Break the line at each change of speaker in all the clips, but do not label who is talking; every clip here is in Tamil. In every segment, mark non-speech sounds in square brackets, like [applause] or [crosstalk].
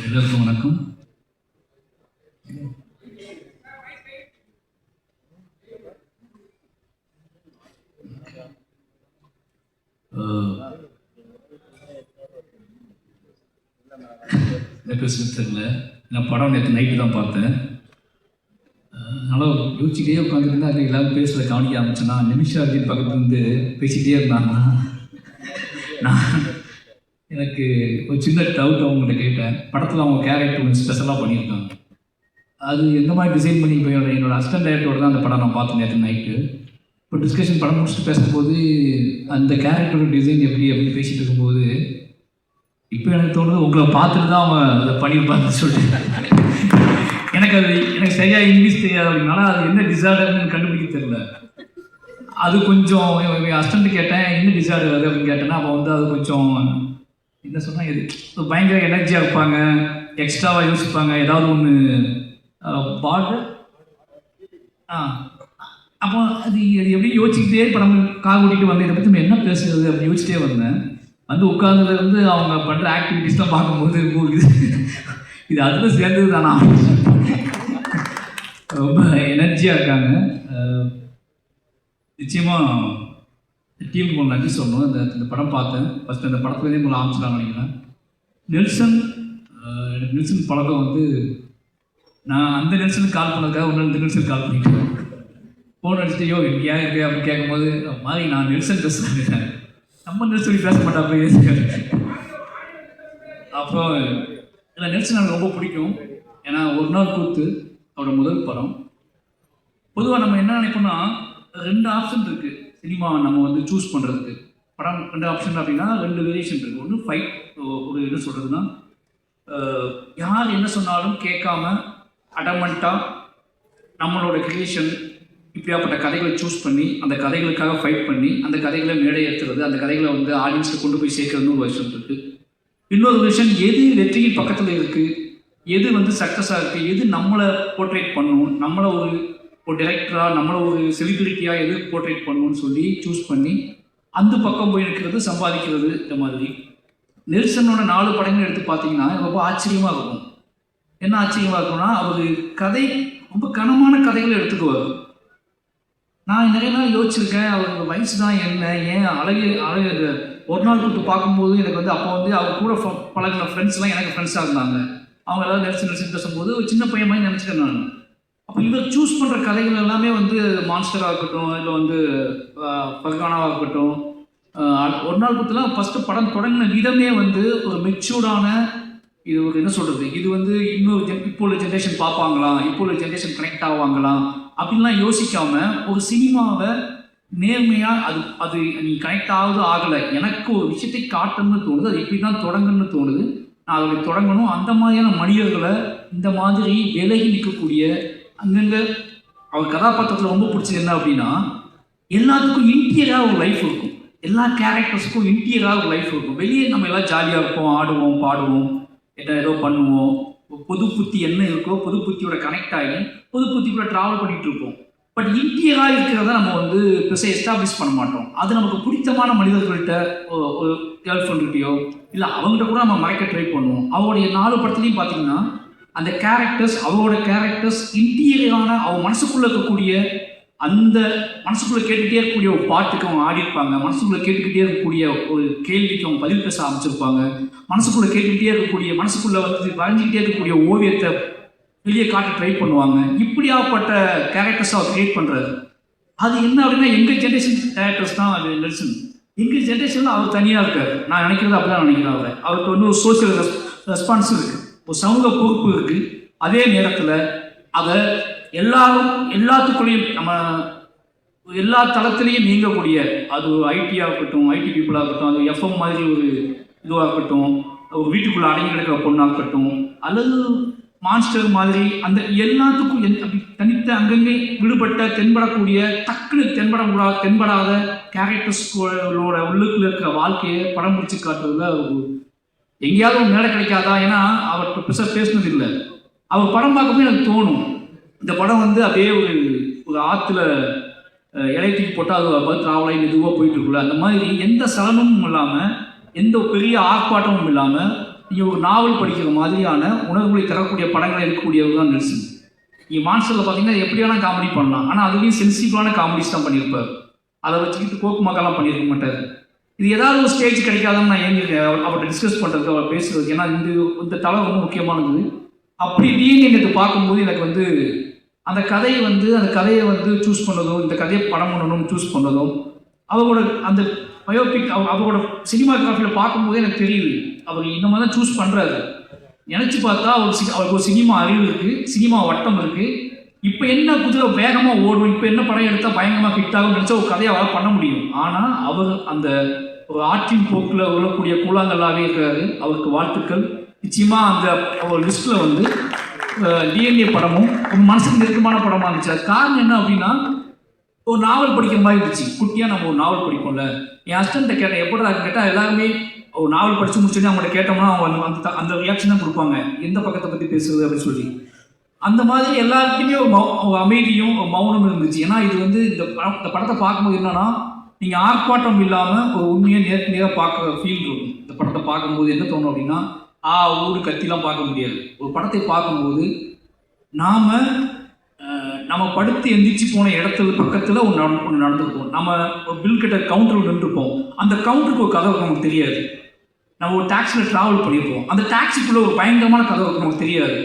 எல்லோருக்கும் வணக்கம். என்ன பேசுறது தெரியல. நான் படம் நேற்று நைட்டு தான் பார்த்தேன். அஹ், நல்லா யோசிச்சுட்டே உட்காந்துருந்தா அது எல்லாரும் பேசுகிற கவனிக்க ஆரம்பிச்சேன்னா நிமிஷம் அர்ஜுன் பக்கத்துலேருந்து பேசிக்கிட்டே இருந்தாங்கன்னா நான் எனக்கு ஒரு சின்ன டவுட் அவங்ககிட்ட கேட்டேன். படத்தில் அவங்க கேரக்டர் ஒன்று ஸ்பெஷலாக பண்ணியிருக்காங்க. அது எந்த மாதிரி டிசைன் பண்ணி இப்போ என்னோட அசிஸ்டன்ட் டைரக்டரோட தான் அந்த படம் நான் பார்த்தேன் நேற்று நைட்டு இப்போ டிஸ்கஷன் படம் முடிச்சுட்டு பேசும்போது அந்த கேரக்டரோட டிசைன் எப்படி அப்படின்னு பேசிகிட்டு இருக்கும்போது இப்போ எனக்கு தோணுது உங்களை பார்த்துட்டு தான் அவங்க அதை பண்ணியிருப்பாங்கன்னு சொல்லிட்டு. எனக்கு அது எனக்கு சரியாக இங்கிலீஷ் தெரியாது. அப்படின்னால அது என்ன டிசார்டர்னு கண்டுபிடிக்க தெரியல. அது கொஞ்சம் அசிஸ்டன்ட் கேட்டேன் என்ன டிசார்டர் அது அப்படின்னு கேட்டேன்னா அப்போ வந்து அது கொஞ்சம் என்ன சொன்னால் இது? பயங்கர எனர்ஜியாக இருப்பாங்க எக்ஸ்ட்ராவாக யோசிப்பாங்க ஏதாவது ஒன்று பார்டர் ஆ. அப்போ அது அது எப்படி யோசிச்சுக்கிட்டே இப்போ நம்ம கார் ஓட்டிட்டு வந்து இதை பற்றி நம்ம என்ன பேசுறது அப்படின்னு யோசிச்சிட்டே வந்தேன். வந்து உட்கார்ந்ததுலேருந்து அவங்க பண்ணுற ஆக்டிவிட்டீஸ்லாம் பார்க்கும்போது இது. இது அதில் சேர்ந்தது தானா ரொம்ப எனர்ஜியாக இருக்காங்க. நிச்சயமாக டீமுக்கு ஒரு நன்றி சொல்லணும். இந்த இந்த படம் பார்த்தேன். ஃபஸ்ட் அந்த படத்துலேயே உங்களை ஆரம்பிச்சிடலாம் நினைக்கிறேன். நெல்சன் எனக்கு நெல்சன் பழக்கம் வந்து நான் அந்த நெல்சனுக்கு கால் பண்ணதுக்காக ஒன்று இந்த நெல்சன் கால் பண்ணிட்டேன். ஃபோன் அடிச்சுட்டு யோ இங்கே ஏன் இருக்கு? அப்படின்னு கேட்கும்போது மாதிரி நான் நெல்சன் பேசுகிறேன் நம்ம நெல்சன் பேச மாட்டா போய் அப்புறம் இல்லை நெல்சன் எனக்கு ரொம்ப பிடிக்கும். ஏன்னா ஒரு நாள் கூத்து அவரோட முதல் படம். பொதுவாக நம்ம என்ன நினைப்போம்னா ரெண்டு ஆப்ஷன் இருக்குது சினிமா நம்ம வந்து சூஸ் பண்ணுறதுக்கு படம் ரெண்டு ஆப்ஷன் அப்படின்னா ரெண்டு வேரியேஷன் இருக்குது ஒன்று ஃபைட் ஒரு என்ன சொல்கிறதுன்னா யார் என்ன சொன்னாலும் கேட்காம அடமெண்ட்டாக நம்மளோட கிரியேஷன் இப்படியாப்பட்ட கதைகளை சூஸ் பண்ணி அந்த கதைகளுக்காக ஃபைட் பண்ணி அந்த கதைகளை மேடை ஏற்றுறது அந்த கதைகளை வந்து ஆடியன்ஸில் கொண்டு போய் சேர்க்கறதுன்னு ஒரு விஷயம் இருக்குது இன்னொரு விஷயம் எது வெற்றியின் பக்கத்தில் இருக்குது எது வந்து சக்ஸஸாக இருக்குது எது நம்மளை போர்ட்ரேட் பண்ணும்? நம்மளை ஒரு ஒரு டைரக்டராக நம்மளை ஒரு செலிபிரிட்டியாக எது போர்ட்ரேட் பண்ணணும்னு சொல்லி சூஸ் பண்ணி அந்த பக்கம் போய் இருக்கிறது சம்பாதிக்கிறது இந்த மாதிரி. நெல்சனோட நாலு படங்கள் எடுத்து பார்த்தீங்கன்னா ரொம்ப ஆச்சரியமாக இருக்கும். என்ன ஆச்சரியமாக இருக்கும்னா அவர் கதை ரொம்ப கனமான கதைகளை எடுத்துக்குவார். நான் நிறைய நாள் யோசிச்சிருக்கேன் அவர் வயசு தான் என்ன ஏன் அழகு அழகு ஒரு நாள் கூட்டு பார்க்கும்போது எனக்கு வந்து அப்போ வந்து அவர் கூட ஃப- பழகின ஃப்ரெண்ட்ஸ்லாம் எனக்கு ஃப்ரெண்ட்ஸாக இருந்தாங்க. அவங்க எல்லாரும் நெல்சன் நெல்சன் பேசும்போது ஒரு சின்ன பையன் மாதிரி நினச்சிட்டேன் நான். அப்போ இவர் சூஸ் பண்ணுற கதைகள் எல்லாமே வந்து மான்ஸ்டராக இருக்கட்டும் இல்லை வந்து பல்கானாவாக இருக்கட்டும் ஒரு நாள் கூத்துல ஃபஸ்ட்டு படம் தொடங்கின விதமே வந்து ஒரு மெச்சூர்டான இது ஒரு என்ன சொல்கிறது இது வந்து இன்னொரு ஜென் இப்போ உள்ள ஜென்ரேஷன் பார்ப்பாங்களா இப்போ உள்ள ஜென்ரேஷன் கனெக்ட் ஆவாங்களா அப்படின்லாம் யோசிக்காம ஒரு சினிமாவை நேர்மையாக அது அது நீ கனெக்ட் ஆகுது ஆகலை. எனக்கு ஒரு விஷயத்தை காட்டணும்னு தோணுது அது இப்படி தான் தொடங்கணும்னு தோணுது. நான் அதை தொடங்கணும். அந்த மாதிரியான மனிதர்களை இந்த மாதிரி விலகி நிற்கக்கூடிய அங்கங்கே அவர் கதாபாத்திரத்தில் ரொம்ப பிடிச்சது என்ன அப்படின்னா எல்லாத்துக்கும் இன்டீரியராக ஒரு லைஃப் இருக்கும். எல்லா கேரக்டர்ஸுக்கும் இன்டீரியராக ஒரு லைஃப் இருக்கும். வெளியே நம்ம எல்லாம் ஜாலியாக இருப்போம் ஆடுவோம் பாடுவோம் என்ன ஏதோ பண்ணுவோம். பொது புத்தி என்ன இருக்கோ பொது புத்தியோட கனெக்ட் ஆகி பொது புத்தி கூட ட்ராவல் பண்ணிகிட்டு இருப்போம் பட் இன்டீரியராக இருக்கிறத நம்ம வந்து பெருசாக எஸ்டாப்ளிஷ் பண்ண மாட்டோம். அது நமக்கு பிடித்தமான மனிதர்கள்ட்ட ஒரு கேர்ள் ஃப்ரெண்ட்கிட்டயோ இல்லை அவங்ககிட்ட கூட நம்ம மறைக்க ட்ரை பண்ணுவோம். அவங்களுடைய நாலு படத்துலையும் பார்த்தீங்கன்னா அந்த கேரக்டர்ஸ் அவரோட கேரக்டர்ஸ் இன்டீரியரான அவன் மனசுக்குள்ளே இருக்கக்கூடிய அந்த மனசுக்குள்ளே கேட்டுக்கிட்டே இருக்கக்கூடிய ஒரு பாட்டுக்கு அவங்க ஆடிருப்பாங்க மனசுக்குள்ளே கேட்டுக்கிட்டே இருக்கக்கூடிய ஒரு கேள்விக்கு அவங்க பதில் பேச ஆரம்பிச்சிருப்பாங்க. மனசுக்குள்ளே கேட்டுக்கிட்டே இருக்கக்கூடிய மனசுக்குள்ளே வந்து வரைஞ்சிக்கிட்டே இருக்கக்கூடிய ஓவியத்தை வெளியே காட்ட ட்ரை பண்ணுவாங்க. இப்படியாப்பட்ட கேரக்டர்ஸ் அவர் கிரியேட் பண்ணுறாரு அது என்ன அப்படின்னா எங்கள் ஜென்ரேஷன் கேரக்டர்ஸ் தான் அது நெல்சன். எங்கள் ஜென்ரேஷனில் அவர் தனியாக இருக்கார். நான் நினைக்கிறது அப்படிதான் நினைக்கிறேன் அவரை. அவருக்கு வந்து ஒரு சோசியல் ரெஸ்பான்ஸ் இருக்குது ஒரு சமூக பொறுப்பு இருக்குது அதே நேரத்தில் அதை எல்லாரும் எல்லாத்துக்குள்ளேயும் நம்ம எல்லா தளத்திலையும் நீங்கக்கூடிய அது ஐடியாக இருக்கட்டும் ஐடி பீப்புளாக இருக்கட்டும் அது எஃப்எம் மாதிரி ஒரு இதுவாக இருக்கட்டும் ஒரு வீட்டுக்குள்ளே அடங்கி கிடக்கிற பொண்ணாக இருக்கட்டும் அல்லது மான்ஸ்டர் மாதிரி அந்த எல்லாத்துக்கும் என் அப்படி தனித்த அங்கங்கே விடுபட்ட தென்படக்கூடிய டக்குனு தென்பட தென்படாத கேரக்டர்ஸ்களோட உள்ளுக்குள்ள இருக்கிற வாழ்க்கையை படம் பிடிச்சி காட்டுறதுல ஒரு எங்கேயாவது ஒரு மேடை கிடைக்காதா? ஏன்னா அவர் பெருசாக பேசினது இல்லை. அவர் படம் பார்க்கும்போது எனக்கு தோணும். இந்த படம் வந்து அப்படியே ஒரு ஒரு ஆற்றுல இலைய தூக்கி போட்டால் அது பார்த்து ட்ராவலாகி மெதுவாக போயிட்டு இருக்குல்ல அந்த மாதிரி எந்த சலனமும் இல்லாமல் எந்த பெரிய ஆர்ப்பாட்டமும் இல்லாமல் நீங்கள் ஒரு நாவல் படிக்கிற மாதிரியான உணர்வுகளை தரக்கூடிய படங்களை எடுக்கக்கூடியவர் தான் நெல்சன். நீங்கள் மான்ஸ்டரில் பார்த்தீங்கன்னா எப்படியான காமெடி பண்ணலாம். ஆனால் அதுலேயும் சென்சிட்டிவான காமெடிஸ் தான் பண்ணியிருப்பார். அதை வச்சுக்கிட்டு கோக்கு பண்ணியிருக்க மாட்டார். இது ஏதாவது ஒரு ஸ்டேஜ் கிடைக்காதுன்னு நான் ஏங்கிருக்கேன் அவர்கிட்ட டிஸ்கஸ் பண்ணுறதுக்கு அவர் பேசுறது. ஏன்னா இந்த இந்த தலை ரொம்ப முக்கியமானது. அப்படி நீங்க எனக்கு பார்க்கும்போது எனக்கு வந்து அந்த கதையை வந்து அந்த கதையை வந்து சூஸ் பண்ணதும் இந்த கதையை படம் பண்ணணும்னு சூஸ் பண்ணதும் அவரோட அந்த பயோபிக் அவரோட சினிமாகிராஃபியில் பார்க்கும்போது எனக்கு தெரியுது. அவர் இந்த மாதிரி தான் சூஸ் பண்ணுறாரு நினச்சி பார்த்தா அவர் சி- அவருக்கு ஒரு சினிமா அறிவு இருக்குது சினிமா வட்டம் இருக்குது இப்போ என்ன புதுல வேகமாக ஓடும் இப்போ என்ன படம் எடுத்தால் பயங்கரமாக ஹிட் ஆகும் நினச்சா ஒரு கதையை அவரால் பண்ண முடியும். ஆனால் அவர் அந்த ஒரு ஆற்றின் போக்கில் உள்ளக்கூடிய கூழாங்கல்லாகவே இருக்காரு. அவருக்கு வாழ்த்துக்கள். நிச்சயமாக அந்த ஒரு லிஸ்ட்டில் வந்து டிஎன்ஏ படமும் ஒரு மனசுக்கு நெருக்கமான படமாக இருந்துச்சு. அது காரணம் என்ன அப்படின்னா ஒரு நாவல் படிக்கிற மாதிரி இருந்துச்சு. குட்டியாக நம்ம ஒரு நாவல் படிப்போம்ல. என் ஹஸ்பண்ட்டை கேட்டேன் எப்படா கேட்டால் எல்லாருமே ஒரு நாவல் படித்து முடிச்சுட்டு அவங்கள்ட்ட கேட்டோம்னா அவங்க அந்த அந்த ரியாக்ஷன் தான் கொடுப்பாங்க. எந்த பக்கத்தை பற்றி பேசுறது? அப்படின்னு சொல்லி. அந்த மாதிரி எல்லாருக்குமே ஒரு மௌ அமைதியும் மௌனம் இருந்துச்சு. ஏன்னா இது வந்து இந்த படம் இந்த படத்தை பார்க்கும்போது என்னன்னா நீங்கள் ஆர்ப்பாட்டம் இல்லாமல் ஒரு உண்மையை நேருக்கு நேராக பார்க்குற ஃபீல் இருக்கும். இந்த படத்தை பார்க்கும்போது என்ன தோணும் அப்படின்னா ஆ ஊர் கத்திலாம் பார்க்க முடியாது. ஒரு படத்தை பார்க்கும்போது நாம் நம்ம படுத்து எந்திரிச்சு போன இடத்துல பக்கத்தில் ஒன்று நடந்து ஒன்று நடந்திருப்போம் நம்ம ஒரு பில் கிட்ட கவுண்டரில் நின்றுருப்போம் அந்த கவுண்டருக்கு ஒரு கதை நமக்கு தெரியாது. நம்ம ஒரு டாக்ஸியில் ட்ராவல் பண்ணியிருப்போம். அந்த டாக்ஸிக்குள்ளே ஒரு பயங்கரமான கதை நமக்கு தெரியாது.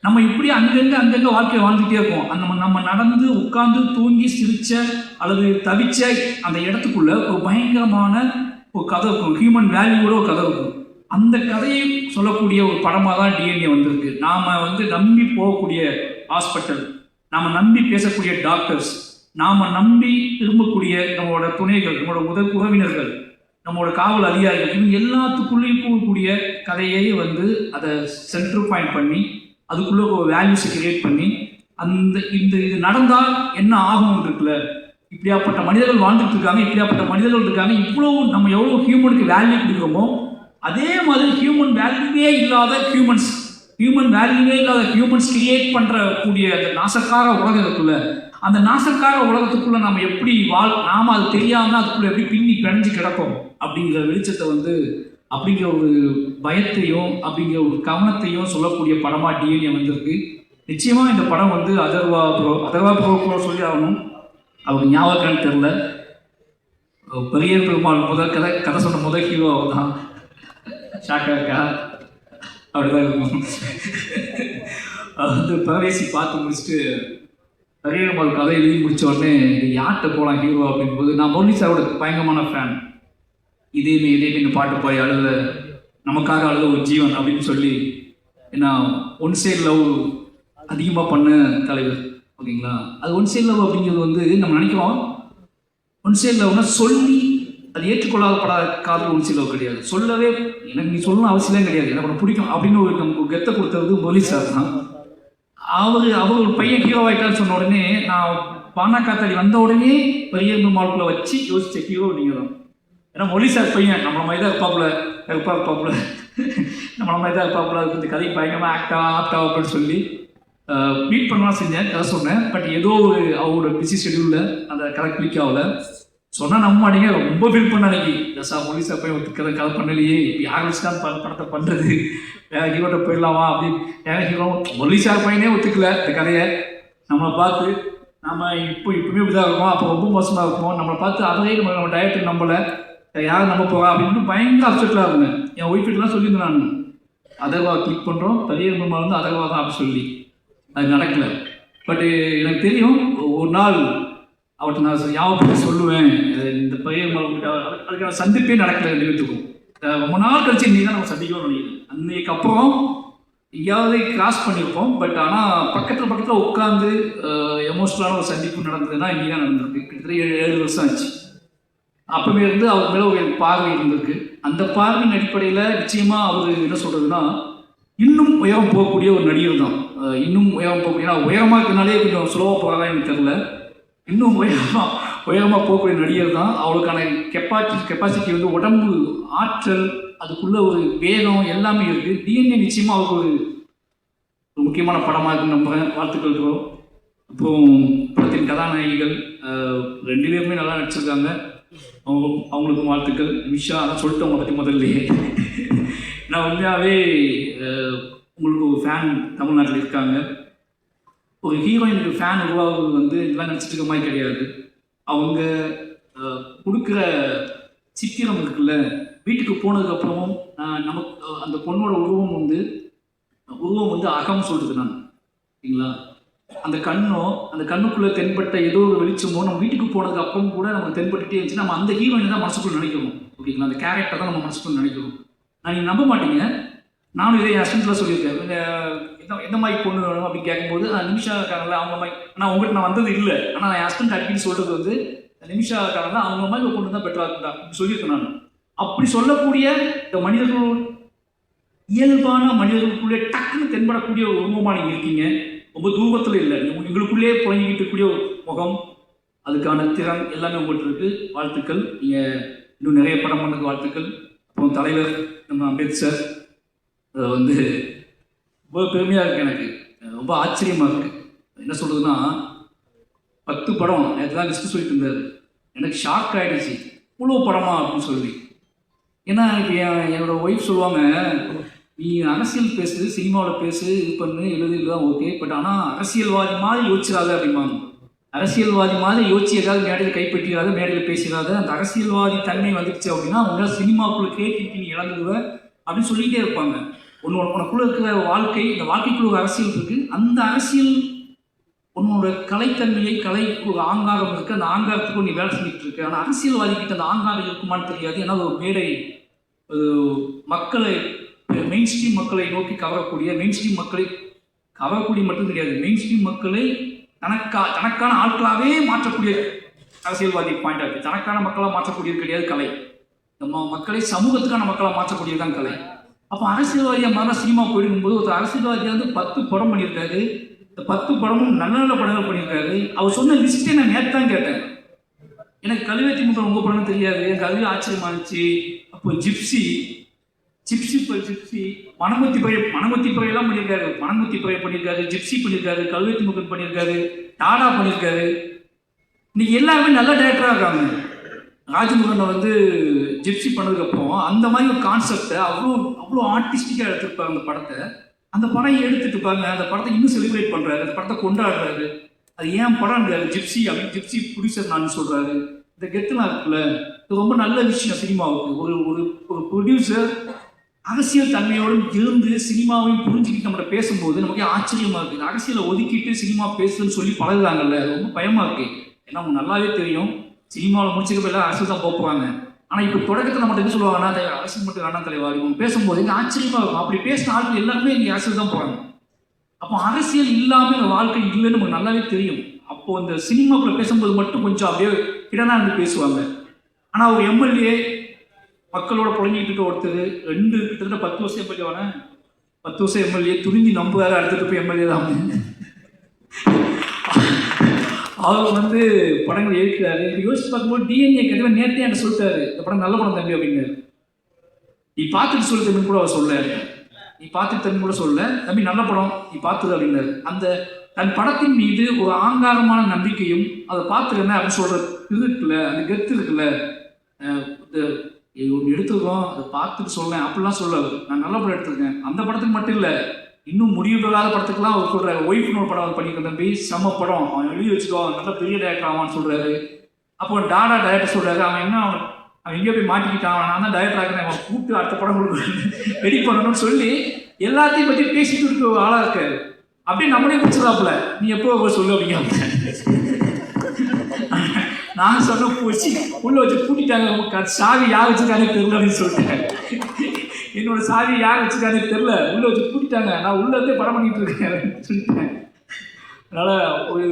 நம்ம இப்படி அங்கங்கே அங்கங்கே வாழ்க்கையை வாழ்ந்துகிட்டே இருக்கோம். அந்த நம்ம- நம்ம நடந்து உட்கார்ந்து தூங்கி சிரிச்ச அல்லது தவிச்ச அந்த இடத்துக்குள்ள ஒரு பயங்கரமான ஒரு கதை இருக்கும். ஹியூமன் வேல்யூவோட ஒரு கதை இருக்கும். அந்த கதையை சொல்லக்கூடிய ஒரு படமாக தான் டிஎன்ஏ வந்திருக்கு. நாம் வந்து நம்பி போகக்கூடிய ஹாஸ்பிட்டல் நாம் நம்பி பேசக்கூடிய டாக்டர்ஸ் நாம் நம்பி திரும்பக்கூடிய நம்மளோட துணைகள் நம்மளோட உத உறவினர்கள் நம்மளோட காவல் அதிகாரிகள் இவங்க எல்லாத்துக்குள்ளேயும் போகக்கூடிய கதையை வந்து அதை சென்டர் பாயிண்ட் பண்ணி அதுக்குள்ளே ஒரு வேல்யூஸை கிரியேட் பண்ணி அந்த இந்த இது நடந்தால் என்ன ஆகும் இருக்குல்ல? இப்படியாப்பட்ட மனிதர்கள் வாழ்ந்துட்டு இருக்காங்க இப்படியாப்பட்ட மனிதர்கள் இருக்காங்க இவ்வளோ நம்ம எவ்வளோ ஹியூமனுக்கு வேல்யூ கொடுக்குறோமோ அதே மாதிரி ஹியூமன் வேல்யூவே இல்லாத ஹியூமன்ஸ் ஹியூமன் வேல்யூவே இல்லாத ஹியூமன்ஸ் கிரியேட் பண்ணுற கூடிய அந்த நாசக்கார உலகம் இருக்குல்ல? அந்த நாசக்கார உலகத்துக்குள்ள நம்ம எப்படி வாழ் நாம் அது தெரியாமல் அதுக்குள்ளே எப்படி பின்னி பிணைஞ்சு கிடக்கும் அப்படிங்கிற வெளிச்சத்தை வந்து அப்படிங்கிற ஒரு பயத்தையும் அப்படிங்கிற ஒரு கவனத்தையும் சொல்லக்கூடிய படமாக டிஎன்ஏ வந்திருக்கு நிச்சயமாக இந்த படம் வந்து Atharva bro Atharva bro bro சொல்லி ஆகணும். அவங்க ஞாபகம் தெரில பெரிய பெருமாள் முதல் கதை கதை சொன்ன முதல் ஹீரோ அவர் தான் ஷாக்கா இருக்கா? அப்படிதான் இருக்கும். வந்து பிரவேசி பார்த்து முடிச்சுட்டு பெரிய பெருமாள் கதை எழுதி முடித்த உடனே யார்கிட்ட போகலாம் ஹீரோ அப்படிங்கும்போது நான் முரளி சாரோட பயங்கரமான ஃபேன் இதேமே இதேமே இந்த பாட்டு போய் அழுத நமக்காக அழுத ஒரு ஜீவன் அப்படின்னு சொல்லி ஏன்னா ஒன் சைட் லவ் அதிகமாக பண்ண தலைவர் ஓகேங்களா? அது ஒன் சைட் லவ் அப்படிங்கிறது வந்து நம்ம நினைக்கிறோம் ஒன் சைட் லவ்னா சொல்லி அது ஏற்றுக்கொள்ளாதப்படாத காதல் ஒன் சைட் லவ் கிடையாது. சொல்லவே எனக்கு நீ சொல்லணும் அவசியம் கிடையாது. எனக்கு உனக்கு பிடிக்கும் அப்படின்னு ஒரு நமக்கு கெத்தை கொடுத்தது முரளி சார் தான். அவர் அவர் ஒரு பையன் ஹீரோ ஆகிட்டான்னு சொன்ன உடனே நான் பானா காத்தாடி வந்த உடனே பெரிய மாலுக்குள்ளே வச்சு யோசிச்ச ஹீரோ நீங்கள் தான் ஏன்னா மொழி சார் பையன் நம்மள மாதிரி தான் இருப்பாப்புல இருப்பா இருப்பாப்புல. நம்மள மாதிரி தான் இருப்பாப்புல அது கொஞ்சம் கதை பயங்கரமாக ஆக்டா ஆக்டா அப்படின்னு சொல்லி மீட் பண்ணலாம் செஞ்சேன் கதை சொன்னேன். பட் ஏதோ ஒரு அவரோட பிஸி ஷெடியூலில் அந்த கதை கிளிக் ஆகல சொன்னால் நம்ப மாட்டீங்க ரொம்ப ஃபீல் பண்ண அன்னைக்கு. தசா மொழி சார் பையன் ஒரு கதை கதை பண்ணலையே இப்போ யார் வச்சு தான் படத்தை பண்ணுறது வேற ஹீரோட்ட போயிடலாமா அப்படின்னு வேற ஹீரோ மொழி சார் பையனே ஒத்துக்கல இந்த கதையை. நம்மளை பார்த்து நம்ம இப்போ இப்பவுமே இப்படி தான் இருக்கோம் அப்போ ரொம்ப மோசமாக இருக்கும். நம்மளை பார்த்து அதே நம்ம நம்ம டயட்டு நம்மளை யார் நம்ம போகிறா அப்படின்னு பயங்கர அப்செட்டில் இருந்தேன். என் ஒய்ஃபிட்டெலாம் சொல்லியிருந்தேன் நான். அதர்வா கிளிக் பண்ணுறோம் தனியார் பெருமாள் வந்து அதர்வா தான் அப்படி சொல்லி. அது நடக்கலை. பட்டு எனக்கு தெரியும் ஒரு நாள் அவர்கிட்ட நான் ஞாபகப்படுத்தி சொல்லுவேன்? இந்த பையன் அதுக்கான சந்திப்பே நடக்கல ரெண்டு பேத்துக்கும் ரொம்ப நாள் கழிச்சு நீ தான் நம்ம சந்திக்கணும்னு நினைக்கிறேன். அன்னைக்கு அப்புறம் எங்கேயாவது கிராஸ் பண்ணியிருப்போம். பட் ஆனால் பக்கத்தில் பக்கத்தில் உட்காந்து எமோஷ்னலான ஒரு சந்திப்பு நடந்ததுன்னா இங்கே தான் நடந்திருக்கு. கிட்டத்தட்ட ஏழு ஏழு வருஷம் ஆச்சு. அப்பவே இருந்து அவர் மேலே ஒரு பார்வை இருந்திருக்கு. அந்த பார்வையின் அடிப்படையில் நிச்சயமாக அவர் என்ன சொல்கிறதுனா இன்னும் உயரம் போகக்கூடிய ஒரு நடிகர் தான். இன்னும் உயரம் போகக்கூடிய ஏன்னா உயரமாக இருக்கனாலே கொஞ்சம் சுலபமாக போகிறதா எனக்கு தெரில இன்னும் உயரமாக உயரமாக போகக்கூடிய நடிகர் தான். அவளுக்கான கெப்பாசிட்டி கெப்பாசிட்டி வந்து உடம்பு ஆற்றல் அதுக்குள்ள ஒரு வேகம் எல்லாமே இருக்குது டிஎன்ஏ நிச்சயமாக அவருக்கு ஒரு ஒரு முக்கியமான படமாக இருக்குன்னு நம்புகிறேன் வாழ்த்துக்கள் அப்புறம் படத்தின் கதாநாயகிகள் ரெண்டு பேருமே நல்லா நடிச்சிருக்காங்க. அவங்க அவங்களுக்கும் வாழ்த்துக்கள். விஷா அதான் சொல்லிட்டு அவங்களை பற்றி முதல்லையே நான் உண்மையாகவே உங்களுக்கு ஒரு ஃபேன் தமிழ்நாட்டில் இருக்காங்க. ஒரு ஹீரோயினுக்கு ஃபேன் உருவாகுவது வந்து இதெல்லாம் நினச்சிட்டு இருக்க மாதிரி கிடையாது. அவங்க கொடுக்குற சித்திரம் இருக்குல்ல வீட்டுக்கு போனதுக்கப்புறமும் நமக்கு அந்த பொண்ணோட உருவம் வந்து உருவம் வந்து அகம் சொல்கிறது நான். சரிங்களா? அந்த கண்ணோ அந்த கண்ணுக்குள்ளே தென்பட்ட ஏதோ ஒரு வெளிச்சமோ நம்ம வீட்டுக்கு போனதுக்கு அப்புறம் கூட நமக்கு தென்பட்டுட்டே இருந்துச்சு. நம்ம அந்த ஹீரோயினை தான் மனசுக்குள்ள நினைக்கணும். ஓகேங்களா அந்த கேரக்டர் தான் நம்ம மனசுக்குள்ள நினைக்கணும். நான் நீங்கள் நம்ப மாட்டீங்க. நானும் இதே என் ஹஸ்பண்ட்ல சொல்லியிருக்கேன். எந்த எந்த மாதிரி பொண்ணு வேணும் அப்படின்னு கேட்கும்போது நிமிஷா இருக்காங்கல்ல அவங்க மாதிரி ஆனால் உங்கள்கிட்ட நான் வந்தது இல்லை. ஆனால் என் ஹஸ்பண்ட் அப்படின்னு சொல்கிறது வந்து நிமிஷா இருக்காங்கல்ல அவங்க மாதிரி ஒரு பொண்ணு தான் பெட்டராக இருக்கும்டா அப்படி சொல்லியிருக்கேன் நான். அப்படி சொல்லக்கூடிய இந்த மனிதர்கள் இயல்பான மனிதர்களுக்குள்ளே டக்குன்னு தென்படக்கூடிய ஒரு உருவமாக நீங்கள் இருக்கீங்க. ரொம்ப தூரத்தில் இல்லை. உங்க- எங்களுக்குள்ளே புழங்கிக்கிட்டு இருக்கக்கூடிய முகம் அதுக்கான திறன் எல்லாமே உங்கள்கிட்ட இருக்கு. வாழ்த்துக்கள். நீங்கள் இன்னும் நிறைய படம் பண்ணதுக்கு வாழ்த்துக்கள். அப்புறம் தலைவர் நம்ம அம்பேத்கர் அதை வந்து ரொம்ப பெருமையாக இருக்குது எனக்கு. ரொம்ப ஆச்சரியமாக இருக்குது என்ன சொல்கிறதுன்னா பத்து படம் நேற்று தான் லிஸ்ட்டு சொல்லிட்டு இருந்தார். எனக்கு ஷாக் ஆகிடுச்சு இவ்வளோ படமா அப்படின்னு சொல்லி. ஏன்னா எனக்கு என் என்னோட ஒய்ஃப் சொல்லுவாங்க நீ அரசியல் பேசு சினிமாவில் பேசு இது பண்ணு எழுது தான் ஓகே பட் ஆனால் அரசியல்வாதி மாதிரி யோசிச்சிடாத அப்படிம்பாங்க அரசியல்வாதி மாதிரி யோசிச்சு ஏதாவது மேடையில் கைப்பற்றிடாத மேடையில் பேசிடாத அந்த அரசியல்வாதி தன்மை வந்துருச்சு அப்படின்னா உங்களால் சினிமாக்குள்ள கிரியேட்டிவிட்டி நீ இழந்துடுவ அப்படின்னு சொல்லிகிட்டே இருப்பாங்க. உன்னோட உனக்குள்ள இருக்கிற வாழ்க்கை இந்த வாழ்க்கைக்குள்ள ஒரு அரசியல் இருக்குது அந்த அரசியல் உன்னோட கலைத்தன்மையை கலை ஒரு ஆங்காரம் இருக்குது அந்த ஆங்காரத்துக்கு நீ வேலை செஞ்சுட்டு இருக்கு. ஆனால் அரசியல்வாதி கிட்ட அந்த ஆங்காரம் இருக்குமான்னு தெரியாது. ஏன்னா ஒரு மேடை. அது மக்களை மெயின் ஸ்ட்ரீம் மக்களை நோக்கி கவரக்கூடிய மெயின் ஸ்ட்ரீம் மக்களை கவரக்கூடிய மட்டும் கிடையாது. மெயின் ஸ்ட்ரீம் மக்களை தனக்கா தனக்கான ஆட்களாகவே மாற்றக்கூடிய அரசியல்வாதி பாயிண்ட் ஆஃப் தனக்கான மக்களாக மாற்றக்கூடியது கிடையாது கலை. நம்ம மக்களை சமூகத்துக்கான மக்களாக மாற்றக்கூடியது தான் கலை. அப்போ அரசியல்வாதியாக மாறினா சினிமா போயிருக்கும்போது ஒரு அரசியல்வாதியாக வந்து பத்து படம் பண்ணியிருக்காரு. இந்த பத்து படமும் நல்ல நல்ல படங்கள் பண்ணியிருக்காரு. அவர் சொன்ன லிஸ்ட்டே நான் நேற்று தான் கேட்டேன். எனக்கு கல்வி திமுக ரொம்ப படம் தெரியாது. எனக்கு அதுவே ஆச்சரியமா இருந்துச்சு. அப்போ ஜிப்சி ஜிப்சி ஜிப்சி மணமுத்தி பய மணமுத்தி பழையெல்லாம் பண்ணியிருக்காரு. மணமுத்தி பய பண்ணியிருக்காரு ஜிப்சி பண்ணியிருக்காரு கல்வெட்டு திமுக பண்ணியிருக்காரு டாடா பண்ணியிருக்காரு. இன்னைக்கு எல்லாருமே நல்ல டேரக்டராக இருக்காங்க. ராஜமுகனை வந்து ஜிப்சி பண்ணதுக்கப்புறம் அந்த மாதிரி ஒரு கான்செப்டை அவ்வளோ அவ்வளோ ஆர்டிஸ்டிக்காக எடுத்திருப்பாங்க அந்த படத்தை. அந்த படம் எடுத்துட்டு பாருங்க அந்த படத்தை இன்னும் செலிப்ரேட் பண்ணுறாரு அந்த படத்தை கொண்டாடுறாரு. அது ஏன் படம் ஜிப்சி அப்படின்னு ஜிப்சி ப்ரொடியூசர் நான் சொல்கிறாரு இந்த கெத்துலாம் இருக்குல்ல? இது ரொம்ப நல்ல விஷயம் சினிமாவுக்கு. ஒரு ஒரு ஒரு ப்ரொடியூசர் அரசியல் தன்மையோடும் இருந்து சினிமாவையும் புரிஞ்சுக்கிட்டு நம்மகிட்ட பேசும்போது நமக்கு ஆச்சரியமா இருக்குது அரசியலை ஒதுக்கிட்டு சினிமா பேசுன்னு சொல்லி பழகுறாங்கல்ல அது ரொம்ப பயமா இருக்கு. ஏன்னா அவங்க நல்லாவே தெரியும். சினிமாவில் முடிச்சுக்க போய் அரசியல் தான் போக்குவாங்க ஆனால் இப்போ தொடக்கத்தில் நம்மகிட்ட என்ன சொல்லுவாங்கன்னா தலைவர் அரசியல் மட்டும் வேணாம் தலைவா இவங்க பேசும்போது இங்கே ஆச்சரியமா இருக்கும். அப்படி பேசின ஆட்கள் எல்லாருமே இங்கே அரசியல் தான் போகிறாங்க அப்போ அரசியல் இல்லாமல் இந்த வாழ்க்கை இல்லைன்னு நமக்கு நல்லாவே தெரியும். அப்போ அந்த சினிமாக்குள்ள பேசும்போது மட்டும் கொஞ்சம் அப்படியே கிடனா இருந்து பேசுவாங்க. ஆனால் ஒரு எம்எல்ஏ மக்களோட புழங்கிட்டு இருக்க ஒருத்தர் ரெண்டு கிட்டத்தட்ட பத்து வருஷம் எம்எல்ஏ வானே. பத்து வருஷம் எம்எல்ஏ துணிஞ்சு நம்புறாரு அடுத்துட்டு போய் எம்எல்ஏ தான். அவர் வந்து படங்கள் எழுக்கிறாரு இப்ப யோசிச்சு பார்க்கும்போது டிஎன்ஏ கண்டிப்பாக நேற்றே என்கிட்ட சொல்லிட்டாரு. இந்த படம் நல்ல படம் தம்பி அப்படின்னாரு. நீ பார்த்துட்டு சொல்லு தம்பி கூட அவர் சொல்ல நீ பார்த்துட்டு தம்பி கூட சொல்ல. தம்பி நல்ல படம். நீ பார்த்துது அப்படின்னாரு. அந்த தன் படத்தின் மீது ஒரு ஆங்காரமான நம்பிக்கையும் அதை பார்த்துருந்தேன் அப்படின்னு சொல்ற இது இருக்குல்ல அந்த கெத்து இருக்குல்ல ஒன்று எடுத்துருக்கோம் அதை பார்த்துட்டு சொல்லேன். அப்படிலாம் சொல்ல நான் நல்ல படம் எடுத்திருக்கேன். அந்த படத்துக்கு மட்டும் இல்லை இன்னும் முடிவுபடாத படத்துக்குலாம் அவர் சொல்கிறாரு ஒய்ஃப்னு ஒரு படம் அவர் பண்ணியிருக்க தம்பி. செம்ம படம். அவன் எழுதி வச்சுக்கோ. அவன் நல்ல பெரிய டேரக்டர் ஆவான்னு சொல்கிறாரு அப்போ டாடா டேரக்டர் சொல்கிறாரு அவன் என்ன அவன் அவன் எங்கேயோ போய் மாட்டிக்கிட்டான். அவன் நான் தான் டேரக்டர் ஆகிறேன் அவன் கூப்பிட்டு அடுத்த படம் கொடுக்க ரெடி [laughs] பண்ணணும்னு சொல்லி எல்லாத்தையும் பற்றி பேசிட்டு இருக்க ஒரு ஆளாக இருக்காரு. அப்படியே நம்மளே பிடிச்சதாப்புல நீ எப்போ போய் சொல்லு அப்படிங்க நான் சொன்ன பூச்சி உள்ள வச்சு பூட்டிட்டாங்க. சாவி யார் வச்சிருக்காங்க தெரில அப்படின்னு சொல்லிட்டேன். என்னோட சாவி யார் வச்சிருக்காங்க தெரில உள்ள வச்சு பூட்டிட்டாங்க. நான் உள்ள இருந்தே படம் பண்ணிட்டு இருக்கேன் அப்படின்னு சொல்லிட்டேன். அதனால ஒரு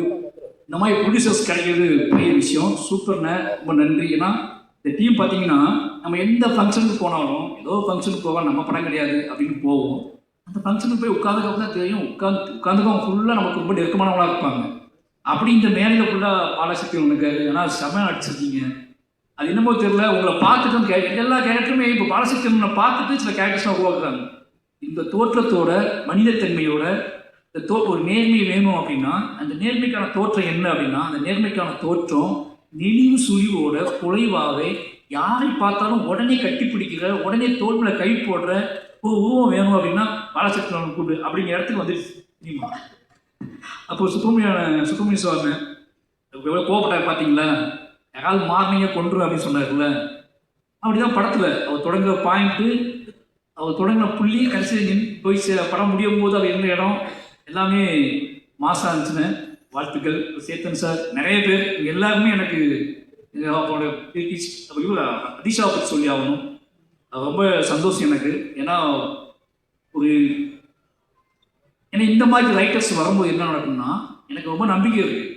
இந்த மாதிரி ப்ரொடியூசர்ஸ் கிடைக்கிறது பெரிய விஷயம். சூப்பர்ண்ணே ரொம்ப நன்றி. ஏன்னா இந்த டீம் பார்த்தீங்கன்னா நம்ம எந்த ஃபங்க்ஷனுக்கு போனாலும் ஏதோ ஃபங்க்ஷனுக்கு போவோம் நம்ம படம் கிடையாது அப்படின்னு போவோம். அந்த ஃபங்க்ஷனுக்கு போய் உட்காந்துக்கப்புறம் தான் தெரியும். உட்காந்து உட்காந்துக்கவங்க ஃபுல்லாக நமக்கு ரொம்ப நெருக்கமானவங்களாக இருப்பாங்க. அப்படி இந்த ஃபுல்லாக பாலசக்தி உனக்கு ஏன்னா செம அடிச்சிருக்கீங்க அது என்னமோ தெரியல. உங்களை பார்த்துட்டு கே எல்லா கேரக்டருமே இப்போ பாலசக்தி உன்னை பார்த்துட்டு சில கேரக்டர்ஸ்லாம் உருவாக்குறாங்க. இந்த தோற்றத்தோட மனிதத்தன்மையோட இந்த தோ ஒரு நேர்மை வேணும் அப்படின்னா அந்த நேர்மைக்கான தோற்றம் என்ன அப்படின்னா அந்த நேர்மைக்கான தோற்றம் நெளிவு சுழிவோட குறைவாகவே யாரை பார்த்தாலும் உடனே கட்டி பிடிக்கிற உடனே தோல் கை போடுற ஒரு உருவம் வேணும் அப்படின்னா பாலசக்தி கூப்பிடு அப்படிங்கிற இடத்துக்கு வந்துடுச்சு அப்போ சுப்பிரமணிய சுப்பிரமணிய சுவாமி எவ்வளோ கோவப்பட்டார் பார்த்தீங்களா யாராவது மார்னிங்கே கொன்று அப்படின்னு சொன்னார்ல அப்படிதான் படத்தில் அவர் தொடங்குற பாயிண்ட்டு அவர் தொடங்கின புள்ளி கடைசி போய் சே படம் முடியும் போது அவர் இருந்த இடம் எல்லாமே மாசாக இருந்துச்சுன்னு வாழ்த்துக்கள். சேத்தன் சார் நிறைய பேர் எல்லாருமே எனக்கு இது அவரோட அதிஷா பற்றி சொல்லி ஆகணும். அது ரொம்ப சந்தோஷம் எனக்கு. ஏன்னா ஒரு ஏன்னா இந்த மாதிரி ரைட்டர்ஸ் வரும்போது என்ன நடக்கும்னா எனக்கு ரொம்ப நம்பிக்கை இருக்குது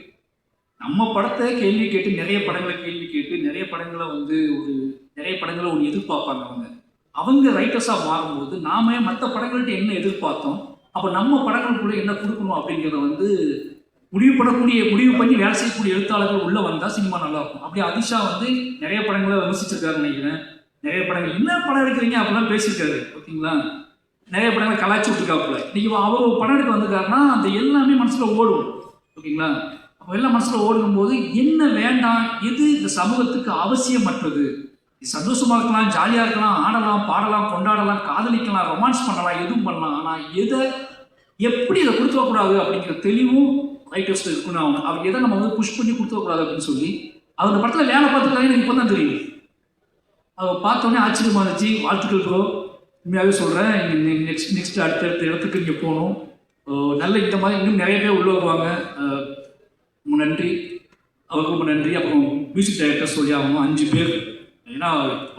நம்ம படத்தை கேள்வி கேட்டு நிறைய படங்களை கேள்வி கேட்டு நிறைய படங்களை வந்து ஒரு நிறைய படங்களை ஒன்று எதிர்பார்ப்பாங்க அவங்க. அவங்க ரைட்டர்ஸாக மாறும்போது நாம மற்ற படங்கள்கிட்ட என்ன எதிர்பார்த்தோம்? அப்போ நம்ம படங்களுக்குள்ளே என்ன கொடுக்கணும் அப்படிங்கிறத வந்து முடிவு பண்ணக்கூடிய முடிவு பண்ணி வேலை செய்யக்கூடிய எழுத்தாளர்கள் உள்ளே வந்தால் சினிமா நல்லா இருக்கும் அப்படி அதிஷா வந்து நிறைய படங்களை விமர்சிச்சிருக்காருன்னு நினைக்கிறேன். நிறைய படங்கள் என்ன படம் எடுக்கிறீங்க? அப்படிலாம் பேசியிருக்காரு. ஓகேங்களா நிறைய படங்களை கலாச்சி விட்டுருக்காப்புல. இன்னைக்கு அவர் படம் எடுக்க வந்திருக்காருன்னா அந்த எல்லாமே மனசில் ஓடும். ஓகேங்களா? அப்போ எல்லாம் மனசில் ஓடும் போது என்ன வேண்டாம் எது இந்த சமூகத்துக்கு அவசியமற்றது? இது சந்தோஷமா இருக்கலாம் ஜாலியாக இருக்கலாம் ஆடலாம் பாடலாம் கொண்டாடலாம் காதலிக்கலாம் ரொமான்ஸ் பண்ணலாம் எதுவும் பண்ணலாம். ஆனால் எதை எப்படி இதை கொடுத்துடக்கூடாது அப்படிங்கிற தெளிவும் ரைட்டர்ஸ் இருக்குன்னு அவங்க அவர் எதை நம்ம வந்து புஷ் பண்ணி கொடுத்துடக்கூடாது அப்படின்னு சொல்லி அவர் படத்தில் வேலை பார்த்துருக்காங்க எனக்கு இப்போ தான் தெரியும். அவர் பார்த்தோன்னே ஆச்சரியமா இருந்துச்சு வாழ்த்துக்கள் ப்ரோ உண்மையாகவே சொல்கிறேன் நெக்ஸ்ட் நெக்ஸ்ட் அடுத்தடுத்த இடத்துக்கு இங்கே போகணும். நல்ல இந்த மாதிரி இன்னும் நிறைய பேர் உள்ளே வருவாங்க. ரொம்ப நன்றி. அவருக்கு ரொம்ப நன்றி. அப்புறம் மியூசிக் டைரக்டர் சொல்லி ஆகும் அஞ்சு பேர். ஏன்னா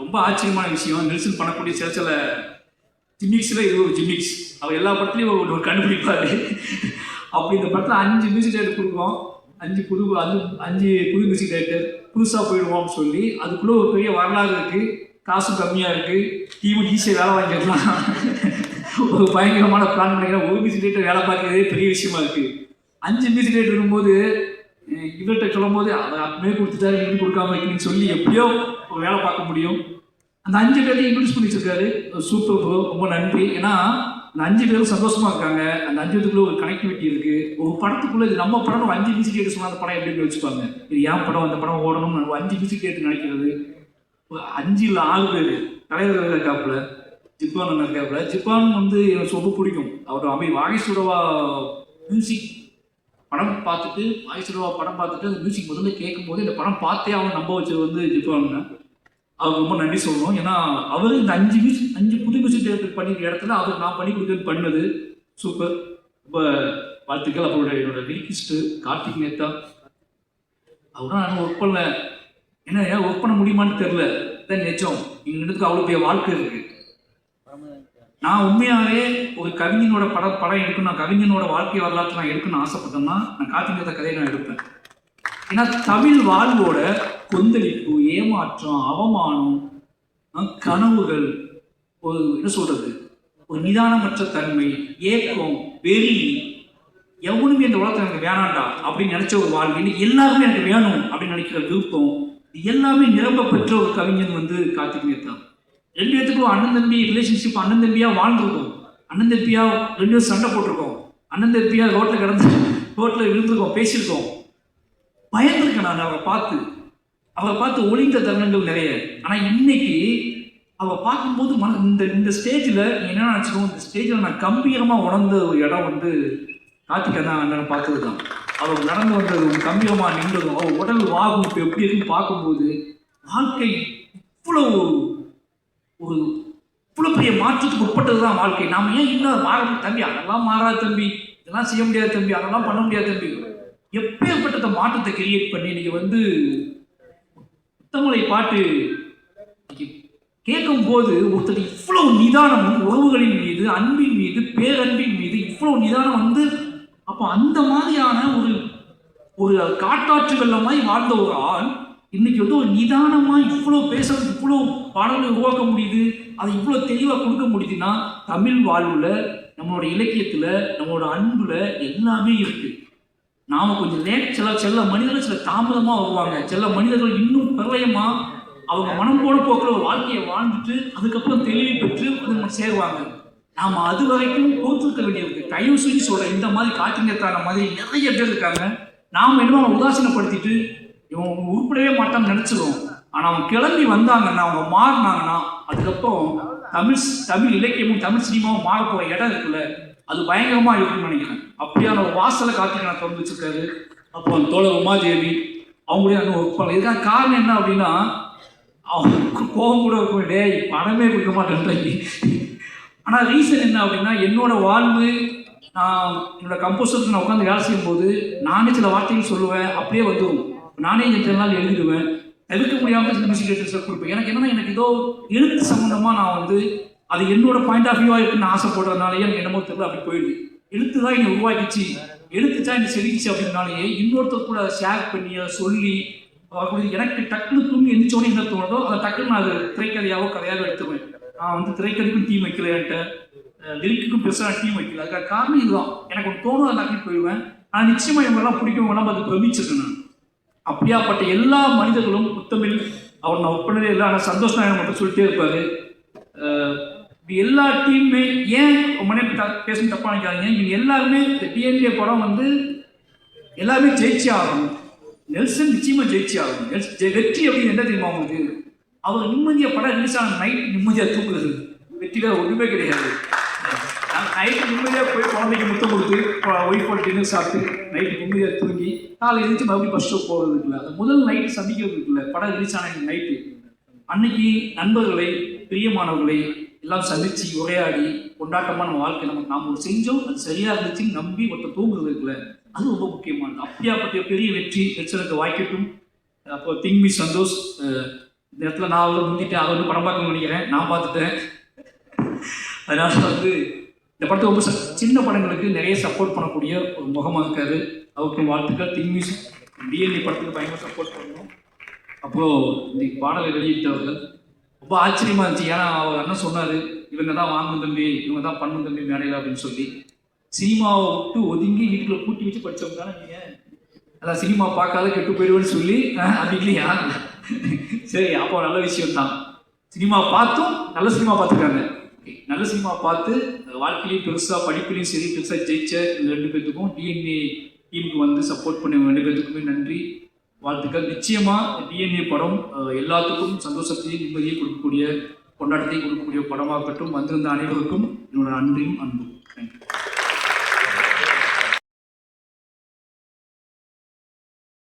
ரொம்ப ஆச்சரியமான விஷயம். நெல்சன் பண்ணக்கூடிய சில சில ஜிம்மிக்ஸில் இது ஒரு ஜிம்மிக்ஸ் அவர் எல்லா படத்துலையும் ஒரு ஒரு கண்டுபிடிப்பார். அப்படி இந்த படத்தில் அஞ்சு மியூசிக் டைரக்டர் கொடுக்குறோம். அஞ்சு புது அஞ்சு அஞ்சு புது மியூசிக் டைரக்டர் புதுசாக போயிடுவோம் சொல்லி அதுக்குள்ளே ஒரு பெரிய வரலாறு இருக்குது காசும் கம்மியாக இருக்குது டீமும் ஈஸியாக வேலை வாங்கிடலாம் ஒரு பயங்கரமான பிளான் பண்ணிக்கிறேன் ஒரு மியூசிக் டைரக்டர் வேலை பார்க்கறதே பெரிய விஷயமா இருக்குது அஞ்சு மியூசிக் டைரக்டர் இருக்கும்போது இவர்கிட்ட சொல்லும் போது அதை அப்படியே கொடுத்துட்டாரு இப்படி கொடுக்காம இருக்குன்னு சொல்லி எப்படியோ ஒரு வேலை பார்க்க முடியும். அந்த அஞ்சு பேரையும் இன்ட்ரடியூஸ் பண்ணி வச்சிருக்காரு. சூப்பர் ப்ரோ ரொம்ப நன்றி. ஏன்னா அந்த அஞ்சு பேரும் சந்தோஷமா இருக்காங்க. அந்த அஞ்சு பேருக்குள்ள ஒரு கனெக்டிவிட்டி இருக்கு. ஒரு படத்துக்குள்ள இது நம்ம படம் அஞ்சு மியூசிக் கேட்டு சொன்னா அந்த படம் எப்படி வச்சுப்பாங்க இது ஏன் படம் அந்த படம் ஓடணும்னு அஞ்சு மியூசிக் கேட்டு நினைக்கிறது. அஞ்சில் அஞ்சு இல்லை ஆறு பேர். தலைவர் இருக்காப்புல. ஜிப்பான் அண்ணன் இருக்காப்புல. ஜிப்பான் வந்து எனக்கு ரொம்ப பிடிக்கும். அவர் அமை வாகேஸ்வரவா மியூசிக் படம் பார்த்துட்டு வாகேஸ்வரவா படம் பார்த்துட்டு அந்த மியூசிக் முதல்ல கேட்கும் போது இந்த படம் பார்த்தே அவன் நம்ப வச்சது வந்து ஜிப்பான் அவருக்கு ரொம்ப நன்றி சொல்லணும். ஏன்னா அவர் இந்த அஞ்சு மியூசிக் அஞ்சு புது மியூசிக் டேரக்டர் பண்ணிக்கிற இடத்துல அவர் நான் பண்ணி கொடுத்தது பண்ணது. சூப்பர் ரொம்ப வாழ்த்துக்கள். அவருடைய என்னோட லிரிக்கிஸ்ட்டு கார்த்திக் மேத்தா. அவரும் நான் ஒர்க் பண்ணல என்ன ஏன் ஒர்க் பண்ண முடியுமான்னு தெரில தான் நிஜம் எங்களுக்கு அவ்வளோ பெரிய வாழ்க்கை இருக்கு. நான் உண்மையாகவே ஒரு கவிஞனோட பட படம் எடுக்கணும் நான் கவிஞனோட வாழ்க்கை வரலாற்று நான் எடுக்கணும்னு ஆசைப்பட்டேன்னா நான் கார்த்திக் கதையை நான் எடுப்பேன். ஏன்னா தமிழ் வாழ்வோட கொந்தளிப்பு ஏமாற்றம் அவமானம் கனவுகள் ஒரு என்ன சொல்றது? ஒரு நிதானமற்ற தன்மை ஏக்கம் வெறி எவனுமே இந்த உலகத்தில் எனக்கு வேணாண்டா அப்படின்னு நினைச்ச ஒரு வாழ்க்கை எல்லாருமே எனக்கு வேணும் அப்படின்னு நினைக்கிற விருப்பம் எல்லாமே நிரம்ப பெற்ற ஒரு கவிஞன் வந்து கார்த்திக் தான் ரெண்டு பேத்துக்கும் அண்ணன் தம்பி ரிலேஷன்ஷிப் அண்ணன் தம்பியாக வாழ்ந்துருக்கோம். அண்ணன் தம்பியாக ரெண்டு பேரும் சண்டை போட்டிருக்கோம். அண்ணன் தம்பியாக ரோட்டில் கிடந்து ரோட்டில் விழுந்திருக்கோம் பேசியிருக்கோம். பயந்துருக்கேன் நான் அவரை பார்த்து. அவரை பார்த்து ஒளிந்த தருணங்கள் நிறைய. ஆனால் இன்னைக்கு அவள் பார்க்கும்போது மன இந்த இந்த ஸ்டேஜில் என்ன நினச்சிக்கோ இந்த ஸ்டேஜில் நான் கம்பீரமாக உணர்ந்த ஒரு இடம் வந்து கார்த்திகை தான் அண்ணன் பார்த்துருக்கான் அவர் நடந்து வந்தது கம்பீரமாக நின்றதும் அவர் உடல் வாகும் இப்போ எப்படி இருக்குன்னு பார்க்கும்போது வாழ்க்கை இவ்வளோ ஒரு இவ்வளோ பெரிய மாற்றத்துக்கு உட்பட்டது தான் வாழ்க்கை. நாம் ஏன் இன்னும் மாற தம்பி அதெல்லாம் மாறாது தம்பி. இதெல்லாம் செய்ய முடியாது தம்பி. அதெல்லாம் பண்ண முடியாது தம்பி. எப்பேற்பட்ட மாற்றத்தை கிரியேட் பண்ணி நீங்கள் வந்து முத்தமலை பாட்டு கேட்கும் போது ஒருத்தர் இவ்வளவு நிதானம் உறவுகளின் மீது அன்பின் மீது பேரன்பின் மீது இவ்வளவு நிதானம் வந்து அப்போ அந்த மாதிரியான ஒரு ஒரு காட்டாற்றுகள்ல மாதிரி வாழ்ந்த ஒரு ஆள் இன்னைக்கு வந்து ஒரு நிதானமாக இவ்வளோ பேச இவ்வளோ பாடல்களை உருவாக்க முடியுது அதை இவ்வளோ தெளிவாக கொடுக்க முடியுதுன்னா தமிழ் வாழ்வில் நம்மளோட இலக்கியத்தில் நம்மளோட அன்புல எல்லாமே இருக்கு. நாம் கொஞ்சம் லேட் சில சில மனிதர்கள் சில தாமதமாக வருவாங்க. சில மனிதர்கள் இன்னும் பிரளயமாக அவங்க மனம் போன போக்கில் ஒரு வாழ்க்கையை வாழ்ந்துட்டு அதுக்கப்புறம் தெளிவு பெற்று வந்து சேருவாங்க. நாம் அது வரைக்கும் பொறுத்திருக்க வேண்டியிருக்கு தயவு சுற்றி சொல்றேன் இந்த மாதிரி காய்ச்சங்கத்தான மாதிரி நிறைய பேர் இருக்காங்க. நாம் என்னமோ அவனை உதாசீனப்படுத்திட்டு இவன் உருப்படவே மாட்டான்னு நினைச்சிருவோம். ஆனால் அவங்க கிளம்பி வந்தாங்கன்னா அவங்க மாறினாங்கன்னா அதுக்கப்புறம் தமிழ் தமிழ் இலக்கியமும் தமிழ் சினிமாவும் மாற போகிற இடம் இருக்குல்ல அது பயங்கரமாக இருக்கும்னு நினைக்கிறேன். அப்படியான ஒரு வாசலை கார்த்திகை நான் திறந்து வச்சிருக்காரு. அப்போ தோழர் உமாதேவி அவங்களே இன்னும் ஒர்க் பண்ணல இதுக்காக காரணம் என்ன அப்படின்னா அவங்க கோபம் கூட இருக்கும். டேய் பணமே கொடுக்க மாட்டேன்றீங்க. ஆனால் ரீசன் என்ன அப்படின்னா என்னோட வாழ்வு நான் என்னோட கம்போசர்ஸ் நான் உட்காந்து வேலை செய்யும்போது நானே சில வார்த்தைகள் சொல்லுவேன் அப்படியே வந்துடும் நானே சில நாள் எழுதிடுவேன். தவிர்க்க முடியாமல் சில மியூசிக் டேரக்டர்ஸ் கொடுப்பேன். எனக்கு என்னன்னா எனக்கு ஏதோ எழுத்து சம்மந்தமாக நான் வந்து அது என்னோட பாயிண்ட் ஆஃப் வியூவாக இருக்குன்னு ஆசைப்படுறதுனாலேயே எனக்கு என்னமோ தெரியல அப்படி போயிடுது. எழுத்து தான் என்னை உருவாக்கிச்சு. எழுத்து தான் என்னை செதுக்கிச்சு அப்படின்னாலேயே இன்னொருத்தர் கூட ஷேர் பண்ணி அதை சொல்லி எனக்கு டக்குனு தூங்கி எந்திரிச்சோடனே என்ன தோணுதோ அதை டக்குன்னு நான் அது திரைக்கதையாவோ கதையாவோ எடுத்துருவேன். நான் வந்து திரைக்கதைக்கும் டீம் வைக்கல லிரிக்குக்கும் பெருசாக டீம் வைக்கல. அதுக்காக காரணம் இதுதான். எனக்கு ஒன்று தோணும் எல்லாத்தையும் போயிடுவேன். ஆனால் நிச்சயமாக இவங்கெல்லாம் பிடிக்கவங்களாம் அது பிரமிச்சிருக்கேன் நான். அப்படியாப்பட்ட எல்லா மனிதர்களும் முத்தமிழ் அவர் நான் ஒப்பினதே இல்லை. ஆனால் சந்தோஷ் நாயகம் மட்டும் சொல்லிட்டே இருப்பாரு. இப்படி எல்லா டீமுமே ஏன் ரொம்ப நேரம் த- பேசணும் தப்பாக நினைக்காதீங்க. இவங்க எல்லாருமே இந்த டிஎன்ஏ படம் வந்து எல்லாருமே ஜெயிச்சே ஆகணும். நெல்சன் நிச்சயமாக ஜெயிச்சே ஆகணும். நெல்சன் வெற்றி அப்படின்னு என்ன தெரியுமா உங்களுக்கு? அவர் நிம்மதியாக படம் ரிலீஸ் ஆன நைட் நிம்மதியாக தூங்குறது. வெற்றிக்காக ஒன்றுமே கிடையாது. நைட்டு நிம்மதியாக போய் குழந்தைக்கு முத்தம் கொடுத்து ஒய்ஃபோட டின்னர் சாப்பிட்டு நைட்டு நிம்மதியாக தூங்கி காலை எழுந்து மறுபடியும் ஃபஸ்ட் ஷோ போகிறது இல்லை அந்த முதல் நைட்டு சந்திக்கிறது இல்லை படம் ரிலீஸ் ஆன நைட்டு அன்னைக்கு நண்பர்களை பிரியமானவர்களை எல்லாம் சந்தித்து உரையாடி கொண்டாட்டமான நம்ம வாழ்க்கை நம்ம நாம் ஒரு செஞ்சோம். அது சரியாக இருந்துச்சுன்னு நம்பி ஒருத்தர் தூங்குறது இருக்குல்ல. அது ரொம்ப முக்கியமானது. அப்படியாப்பட்ட பெரிய வெற்றி வெச்சலுக்கு வாய்க்கட்டும். அப்போ திங்மி சந்தோஷ் இந்த இடத்துல நான் அவ்வளோ முந்திட்டேன் அதை வந்து படம் பார்க்க நினைக்கிறேன். நான் பார்த்துட்டேன். அதனால வந்து இந்த படத்தை ரொம்ப ச- சின்ன படங்களுக்கு நிறைய சப்போர்ட் பண்ணக்கூடிய ஒரு முகமாக இருக்காரு. அவருக்கு வாழ்த்துக்கள். திங்மிஸ் டிஎன்ஏ படத்துக்கு பயங்கர சப்போர்ட் பண்ணணும். அப்புறம் இன்னைக்கு பாடலை வெளியிட்டவர்கள் ரொம்ப ஆச்சரியமா இருந்துச்சு. ஏன்னா அவர் அண்ணன் சொன்னார் இவங்க தான் வாங்கணும் தம்பி இவங்க தான் பண்ணும் தம்பி மேடையில் அப்படின்னு சொல்லி. சினிமாவை விட்டு ஒதுங்கி வீட்டுக்குள்ள பூட்டி வச்சு படிச்சவங்க தானே நீங்கள் அதான் சினிமா பார்க்காத கெட்டு போயிடுவேன்னு சொல்லி அது இல்லையா? சரி அப்போ நல்ல விஷயம் தான் சினிமா பார்த்தும் நல்ல சினிமா பார்த்துருக்காங்க நல்ல சினிமா பார்த்து வாழ்க்கையிலையும் பெருசாக படிப்புலையும் சரி பெருசாக ஜெயிச்ச ரெண்டு பேர்த்துக்கும் டிஎன்ஏ டீமுக்கு வந்து சப்போர்ட் பண்ண ரெண்டு பேர்த்துக்குமே நன்றி. வாழ்த்துக்கள். நிச்சயமாக டிஎன்ஏ படம் எல்லாத்துக்கும் சந்தோஷத்தையும் நிம்மதியை கொடுக்கக்கூடிய கொண்டாட்டத்தையும் கொடுக்கக்கூடிய படமாகட்டும் வந்திருந்த அனைவருக்கும் என்னோட அன்றையும் அன்பும். நன்றி